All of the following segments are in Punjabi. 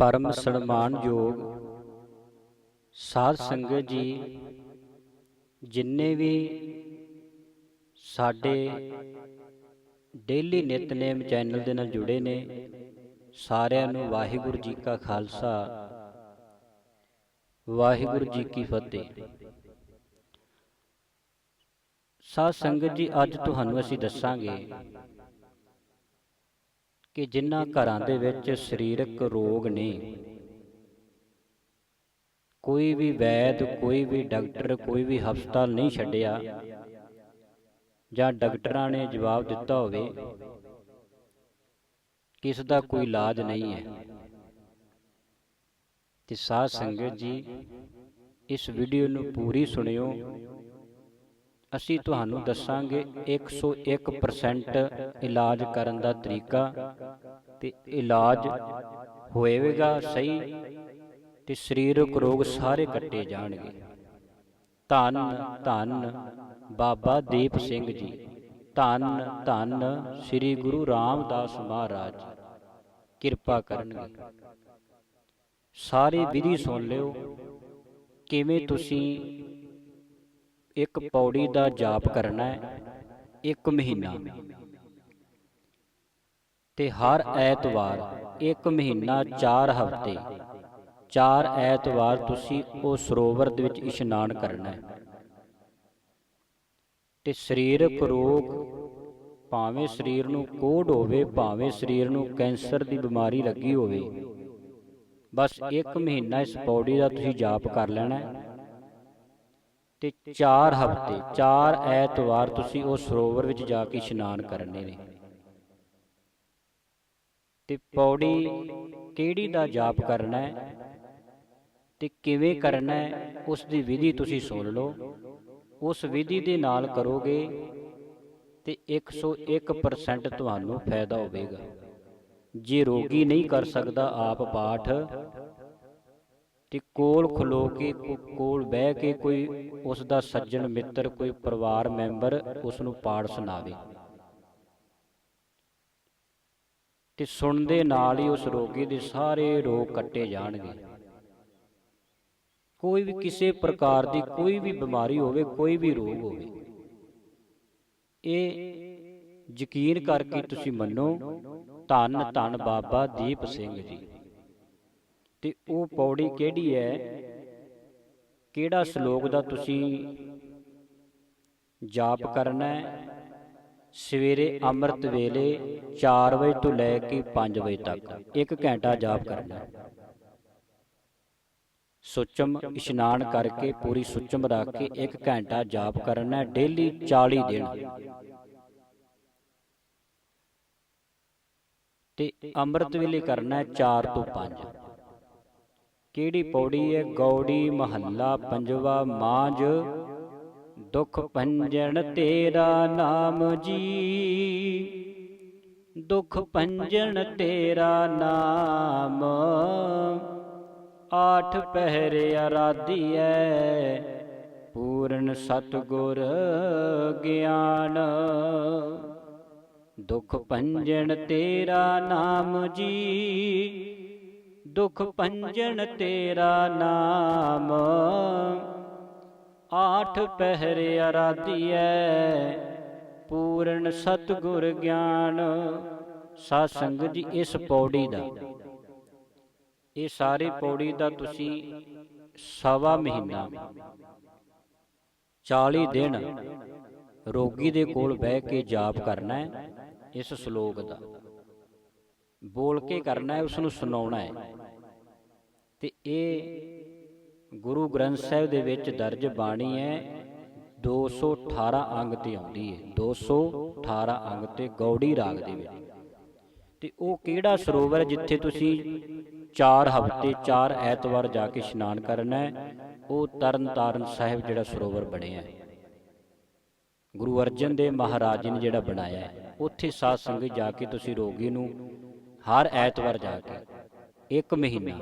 ਪਰਮ ਸਨਮਾਨਯੋਗ ਸਾਧ ਸੰਗਤ ਜੀ, ਜਿੰਨੇ ਵੀ ਸਾਡੇ ਡੇਲੀ ਨਿਤਨੇਮ ਚੈਨਲ ਦੇ ਨਾਲ ਜੁੜੇ ਨੇ, ਸਾਰਿਆਂ ਨੂੰ ਵਾਹਿਗੁਰੂ ਜੀ ਕਾ ਖਾਲਸਾ, ਵਾਹਿਗੁਰੂ ਜੀ ਕੀ ਫਤਿਹ। ਸਾਧ ਸੰਗਤ ਜੀ, ਅੱਜ ਤੁਹਾਨੂੰ ਅਸੀਂ ਦੱਸਾਂਗੇ ਕਿ ਜਿਨ੍ਹਾਂ ਘਰਾਂ ਦੇ ਵਿੱਚ ਸਰੀਰਕ ਰੋਗ ਨੇ। ਕੋਈ ਵੀ ਵੈਦ ਕੋਈ ਵੀ ਡਾਕਟਰ ਕੋਈ ਵੀ ਹਸਪਤਾਲ ਨਹੀਂ ਛੱਡਿਆ। ਜਾਂ ਡਾਕਟਰਾਂ ਨੇ ਜਵਾਬ ਦਿੱਤਾ ਹੋਵੇ। ਕਿ ਇਸ ਦਾ ਕੋਈ ਇਲਾਜ ਨਹੀਂ ਹੈ। ਤੇ ਸਾਧ ਸੰਗਤ ਜੀ ਇਸ ਵੀਡੀਓ ਨੂੰ ਪੂਰੀ ਸੁਣਿਓ। ਅਸੀਂ ਤੁਹਾਨੂੰ ਦੱਸਾਂਗੇ 101% ਇਲਾਜ ਕਰਨ ਦਾ ਤਰੀਕਾ ਤੇ ਇਲਾਜ ਹੋਏਗਾ ਸਹੀ ਤੇ ਸਰੀਰਕ ਰੋਗ ਸਾਰੇ ਕੱਟੇ ਜਾਣਗੇ। ਧੰਨ ਧੰਨ ਬਾਬਾ ਦੀਪ ਸਿੰਘ ਜੀ। ਧੰਨ ਧੰਨ ਸ੍ਰੀ ਗੁਰੂ ਰਾਮਦਾਸ ਮਹਾਰਾਜ। ਕਿਰਪਾ ਕਰਨਗੇ। ਸਾਰੀ ਵਿਧੀ ਸੁਣ ਲਿਓ। ਕਿਵੇਂ ਤੁਸੀਂ ਇੱਕ ਪੌੜੀ ਦਾ ਜਾਪ ਕਰਨਾ ਹੈ ਇੱਕ ਮਹੀਨਾ। ਤੇ ਹਰ ਐਤਵਾਰ ਇੱਕ ਮਹੀਨਾ 4 ਹਫ਼ਤੇ। 4 ਐਤਵਾਰ ਤੁਸੀਂ ਉਹ ਸਰੋਵਰ ਦੇ ਵਿੱਚ ਇਸ਼ਨਾਨ ਕਰਨਾ ਹੈ। ਤੇ ਸਰੀਰਕ ਰੋਗ ਭਾਵੇਂ ਸਰੀਰ ਨੂੰ ਕੋੜ ਹੋਵੇ ਭਾਵੇਂ ਸਰੀਰ ਨੂੰ ਕੈਂਸਰ ਦੀ ਬਿਮਾਰੀ ਲੱਗੀ ਹੋਵੇ। ਬਸ ਇੱਕ ਮਹੀਨਾ ਇਸ ਪੌੜੀ ਦਾ ਤੁਸੀਂ ਜਾਪ ਕਰ ਲੈਣਾ ਹੈ। ਤੇ 4 ਹਫ਼ਤੇ 4 ਐਤਵਾਰ ਤੁਸੀਂ ਉਹ ਸਰੋਵਰ ਵਿੱਚ ਜਾ ਕੇ ਇਸ਼ਨਾਨ ਕਰਨੇ ਨੇ। ਤੇ ਪੌੜੀ ਕਿਹੜੀ ਦਾ ਜਾਪ ਕਰਨਾ ਹੈ ਤੇ ਕਿਵੇਂ ਕਰਨਾ ਹੈ, ਉਸ ਦੀ ਵਿਧੀ ਤੁਸੀਂ ਸੁਣ ਲਓ। ਉਸ ਵਿਧੀ ਦੇ ਨਾਲ ਕਰੋਗੇ ਤੇ 101% ਤੁਹਾਨੂੰ ਫਾਇਦਾ ਹੋਵੇਗਾ। ਜੇ ਰੋਗੀ ਨਹੀਂ ਕਰ ਸਕਦਾ, ਆਪ ਪਾਠ ਤੇ ਕੋਲ ਖਲੋ ਕੇ ਕੋਲ ਬਹਿ ਕੇ ਕੋਈ ਉਸ ਦਾ ਸੱਜਣ ਮਿੱਤਰ, ਕੋਈ ਪਰਿਵਾਰ ਮੈਂਬਰ ਉਸ ਨੂੰ ਪਾਠ ਸੁਣਾਵੇ। ਤੇ ਸੁਣਦੇ ਨਾਲ ਹੀ ਉਸ ਰੋਗੀ ਦੇ ਸਾਰੇ ਰੋਗ ਕੱਟੇ ਜਾਣਗੇ। ਕੋਈ ਵੀ ਕਿਸੇ ਪ੍ਰਕਾਰ ਦੀ ਕੋਈ ਵੀ ਬਿਮਾਰੀ ਹੋਵੇ, ਕੋਈ ਵੀ ਰੋਗ ਹੋਵੇ, ਇਹ ਯਕੀਨ ਕਰਕੇ ਤੁਸੀਂ ਮੰਨੋ ਧੰਨ ਧੰਨ ਬਾਬਾ ਦੀਪ ਸਿੰਘ ਜੀ। ਤੇ ਉਹ ਪੌੜੀ ਕਿਹੜੀ ਹੈ? ਕਿਹੜਾ ਸ਼ਲੋਕ ਦਾ ਤੁਸੀਂ ਜਾਪ ਕਰਨਾ ਹੈ? ਸਵੇਰੇ ਅੰਮ੍ਰਿਤ ਵੇਲੇ 4 ਵਜੇ ਤੋਂ ਲੈ ਕੇ 5 ਵਜੇ ਤੱਕ 1 ਘੰਟਾ ਜਾਪ ਕਰਨਾ। ਹੈ ਸੁਚਮ ਇਸ਼ਨਾਨ ਕਰਕੇ ਪੂਰੀ ਸੁਚਮ ਰੱਖ ਕੇ 1 ਘੰਟਾ ਜਾਪ ਕਰਨਾ ਡੇਲੀ 40 ਦਿਨ। ਤੇ ਅੰਮ੍ਰਿਤ ਵੇਲੇ ਕਰਨਾ ਹੈ 4 ਤੋਂ 5 ਕਿਹੜੀ ਪੌੜੀ ਹੈ? ਗੌੜੀ, ਮਹੱਲਾ, ਪੰਜਵਾ ਮਾਂਜ ਦੁਖ ਪੰਜਣ ਤੇਰਾ ਨਾਮ ਜੀ। ਦੁਖ ਪੰਜਣ ਤੇਰਾ ਨਾਮ। ਆਠ ਪਹਿਰੇ ਅਰਾਧੀਐ ਪੂਰਨ ਸਤਗੁਰ ਗਿਆਨ। ਦੁਖ ਪੰਜਣ ਤੇਰਾ ਨਾਮ ਜੀ। ਦੁਖ ਭੰਜਨ ਤੇਰਾ ਨਾਮ। ਆਠ ਪਹਿਰੇ ਅਰਾਧੀਐ ਪੂਰਨ ਸਤਗੁਰ ਗਿਆਨ। ਸਾਧ ਸੰਗਤ ਜੀ, ਇਸ ਪੌੜੀ ਦਾ। ਇਹ ਸਾਰੀ ਪੌੜੀ ਦਾ ਤੁਸੀਂ ਸਵਾ ਮਹੀਨਾ 40 ਦਿਨ ਰੋਗੀ ਦੇ ਕੋਲ ਬਹਿ ਕੇ ਜਾਪ ਕਰਨਾ ਹੈ, ਇਸ ਸ਼ਲੋਕ ਦਾ। ਬੋਲ ਕੇ ਕਰਨਾ ਹੈ ਉਸ ਨੂੰ ਸੁਣਾਉਣਾ ਹੈ। ਇਹ ਗੁਰੂ ਗ੍ਰੰਥ ਸਾਹਿਬ ਦੇ ਵਿੱਚ ਦਰਜ ਬਾਣੀ ਹੈ 218 ਅੰਗ ਤੇ ਆਉਂਦੀ ਹੈ 218 ਅੰਗ ਤੇ ਗੌੜੀ ਰਾਗ ਦੇ ਵਿੱਚ। ਤੇ ਉਹ ਕਿਹੜਾ ਸਰੋਵਰ ਜਿੱਥੇ ਤੁਸੀਂ 4 ਹਫ਼ਤੇ 4 ਐਤਵਾਰ ਜਾ ਕੇ ਇਸ਼ਨਾਨ ਕਰਨਾ ਹੈ, ਉਹ ਤਰਨਤਾਰਨ ਸਾਹਿਬ ਜਿਹੜਾ ਸਰੋਵਰ ਬਣਿਆ ਹੈ। ਗੁਰੂ ਅਰਜਨ ਦੇਵ ਮਹਾਰਾਜ ਜੀ ਨੇ ਜਿਹੜਾ ਬਣਾਇਆ ਹੈ, ਉੱਥੇ ਸਾਧ ਸੰਗਤ ਜਾ ਕੇ ਤੁਸੀਂ ਰੋਗੀ ਨੂੰ ਹਰ ਐਤਵਾਰ ਜਾ ਕੇ ਇੱਕ ਮਹੀਨਾ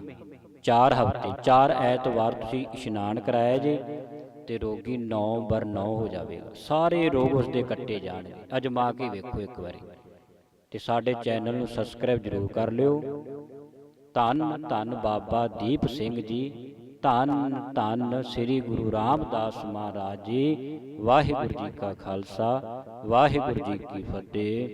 4 ਹਫ਼ਤੇ 4 ਐਤਵਾਰ ਤੁਸੀਂ ਇਸ਼ਨਾਨ ਕਰਾਇਆ ਜੇ ਤੇ ਰੋਗੀ 9 ਬਰ 9 ਹੋ ਜਾਵੇਗਾ। ਸਾਰੇ ਰੋਗ ਉਸ ਦੇ ਕੱਟੇ ਜਾਣਗੇ। ਅਜਮਾ ਕੇ ਵੇਖੋ ਇੱਕ ਵਾਰੀ। ਤੇ ਸਾਡੇ ਚੈਨਲ ਨੂੰ ਸਬਸਕ੍ਰਾਈਬ ਜ਼ਰੂਰ ਕਰ ਲਿਓ। ਧੰਨ ਧੰਨ ਬਾਬਾ ਦੀਪ ਸਿੰਘ ਜੀ। ਧੰਨ ਧੰਨ ਸ੍ਰੀ ਗੁਰੂ ਰਾਮਦਾਸ ਮਹਾਰਾਜ ਜੀ। ਵਾਹਿਗੁਰੂ ਜੀ ਕਾ ਖਾਲਸਾ। ਵਾਹਿਗੁਰੂ ਜੀ ਕੀ ਫਤਿਹ।